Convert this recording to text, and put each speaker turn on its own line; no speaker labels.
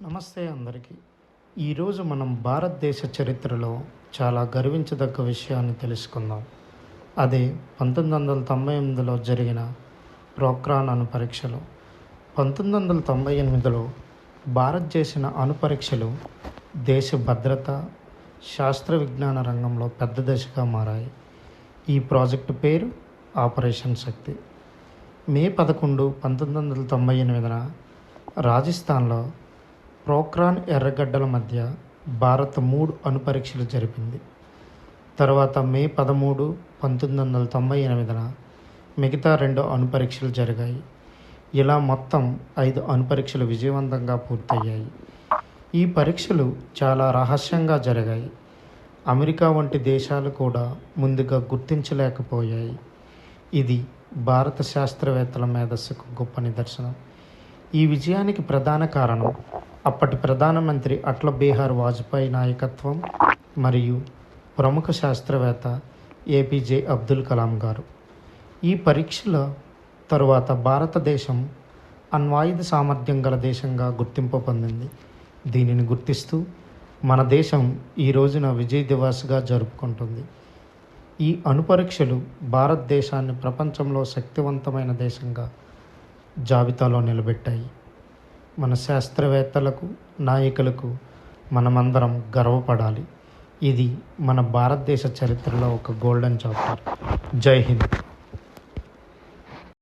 నమస్తే అందరికీ. ఈరోజు మనం భారతదేశ చరిత్రలో చాలా గర్వించదగ్గ విషయాన్ని తెలుసుకుందాం. అదే పంతొమ్మిది వందల తొంభై ఎనిమిదిలో జరిగిన ప్రోక్రాన్ అణు పరీక్షలు. పంతొమ్మిది వందల తొంభై ఎనిమిదిలో భారత్ చేసిన అనుపరీక్షలు దేశ భద్రత శాస్త్ర విజ్ఞాన రంగంలో పెద్ద దశగా మారాయి. ఈ ప్రాజెక్టు పేరు ఆపరేషన్ శక్తి. మే పదకొండు పంతొమ్మిది వందల తొంభై ఎనిమిదిన రాజస్థాన్లో ప్రోక్రాన్ ఎర్రగడ్డల మధ్య భారత్ మూడు అణుపరీక్షలు జరిపింది. తర్వాత మే పదమూడు పంతొమ్మిది వందల తొంభై ఎనిమిదిన మిగతా రెండు అణుపరీక్షలు జరిగాయి. ఇలా మొత్తం ఐదు అణుపరీక్షలు విజయవంతంగా పూర్తయ్యాయి. ఈ పరీక్షలు చాలా రహస్యంగా జరిగాయి. అమెరికా వంటి దేశాలు కూడా ముందుగా గుర్తించలేకపోయాయి. ఇది భారత శాస్త్రవేత్తల మేధస్సుకు గొప్ప నిదర్శనం. ఈ విజయానికి ప్రధాన కారణం అప్పటి ప్రధానమంత్రి అట్ల బీహార్ వాజ్పేయి నాయకత్వం మరియు ప్రముఖ శాస్త్రవేత్త ఏపీజే అబ్దుల్ కలాం గారు. ఈ పరీక్షల తరువాత భారతదేశం అణ్వాయుధ సామర్థ్యం గల దేశంగా గుర్తింపు పొందింది. దీనిని గుర్తిస్తూ మన దేశం ఈ రోజున విజయ్ దివాస్గా జరుపుకుంటుంది. ఈ అణు పరీక్షలు భారతదేశాన్ని ప్రపంచంలో శక్తివంతమైన దేశంగా జాబితాలో నిలబెట్టాయి. మన శాస్త్రవేత్తలకు నాయకులకు మనమందరం గర్వపడాలి. ఇది మన భారతదేశ చరిత్రలో ఒక గోల్డెన్ చాప్టర్. జై హింద్.